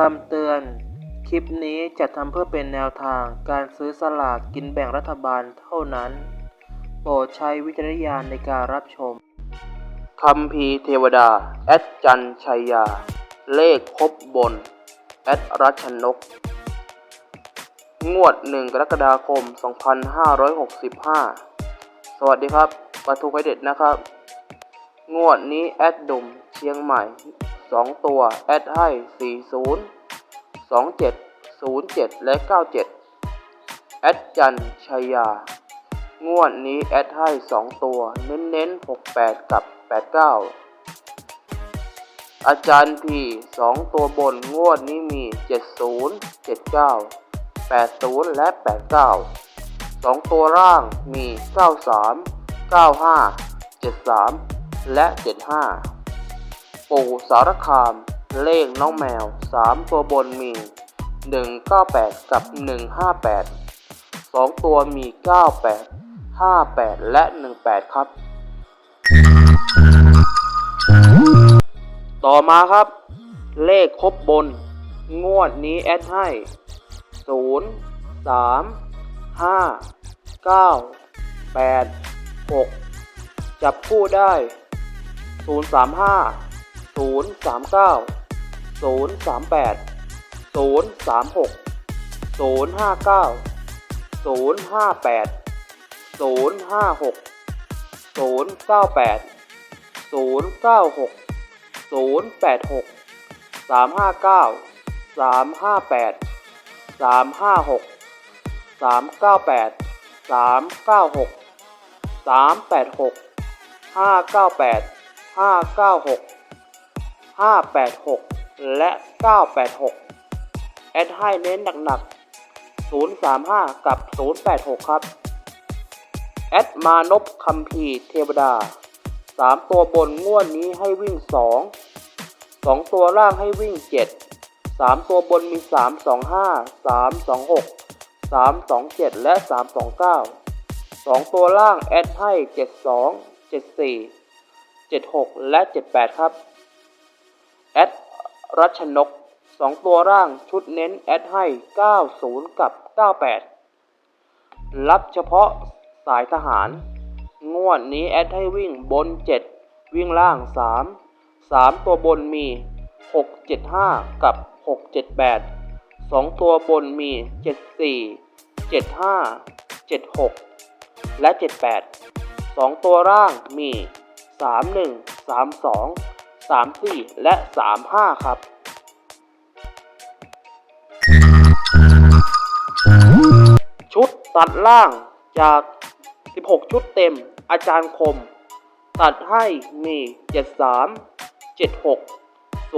คำเตือน คลิปนี้จะทำเพื่อเป็นแนวทางการซื้อสลากกินแบ่งรัฐบาลเท่านั้น โปรดใช้วิจารณญาณในการรับชมคำพีเทวดา แอดจันชัยยา เลขครบบน แอดรัชนก งวด 1 กรกฎาคม 2565 สวัสดีครับปทุไฟเด็ดนะครับ งวดนี้แอดดุมเชียงใหม่ 2 ตัว แอดให้ 40 27 07 และ 97 แอดจันชัยยา งวดนี้แอดให้ 2 ตัว เน้นๆ 68 กับ 89 อาจารย์พี2ตัวบนงวดนี้มี 70 79 80 และ 89 2 ตัวล่างมี 93 95 73 และ 75 ปู่สารคาม เลขน้องแมว 3 ตัวบนมี 198 กับ 158 2 ตัวมี 98 58 และ 18 ครับ ต่อมาครับ เลขครบบน งวดนี้แอดให้ 0 3 5 9 8 6 จับคู่ได้ 035 0 3 9 0 3 8 0 3 6 0 5 9 0 5 8 586 และ 986 แอดให้เน้นหนักๆ 035 กับ 086 ครับ แอดมานพคัมภีเทวดา 3 ตัวบนงวดนี้ให้วิ่ง 2 2 ตัวล่างให้วิ่ง 7 3 ตัวบนมี 3 2 5 3 2 6 3 2 7 และ 3 2 9 2 ตัวล่าง แอดให้ 72 74 76 และ 78 ครับ แอดรัชนก 2 ตัวร่างชุดเน้นแอดให้ 90 กับ 98 รับเฉพาะสายทหาร งวดนี้แอดให้วิ่งบน 7 วิ่งล่าง 3 3 ตัวบนมี 675 กับ 678 2 ตัวบนมี 74 75 76 และ 78 2 ตัวร่างมี 31 32 34 และ 35 ครับ ชุดตัดล่างจาก 16 ชุดเต็ม อาจารย์คม ตัดให้มี 73 76 03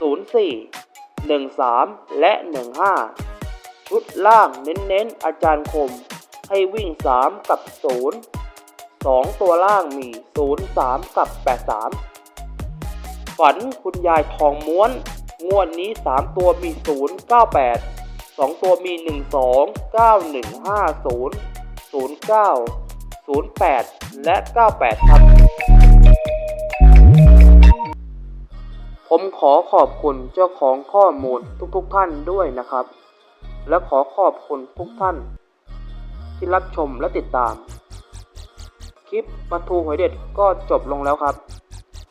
04 13 และ 15 ชุดล่างเน้นๆ อาจารย์คม ให้วิ่ง 3 กับ 0 2 ตัวล่างมี 0 3 กับ 83 ฝันคุณยายทองม้วน งวดนี้ 3 ตัวมี 0 98 2 ตัวมี 1 2 9 1 5 0 0 9 0 8 และ 98 ครับ ผมขอขอบคุณเจ้าของข้อมูลทุกๆทท่านด้วยนะครับ และขอขอบคุณทุกท่าน ที่รับชมและติดตาม คลิปปลาทูหอยเด็ดก็จบลงแล้วครับ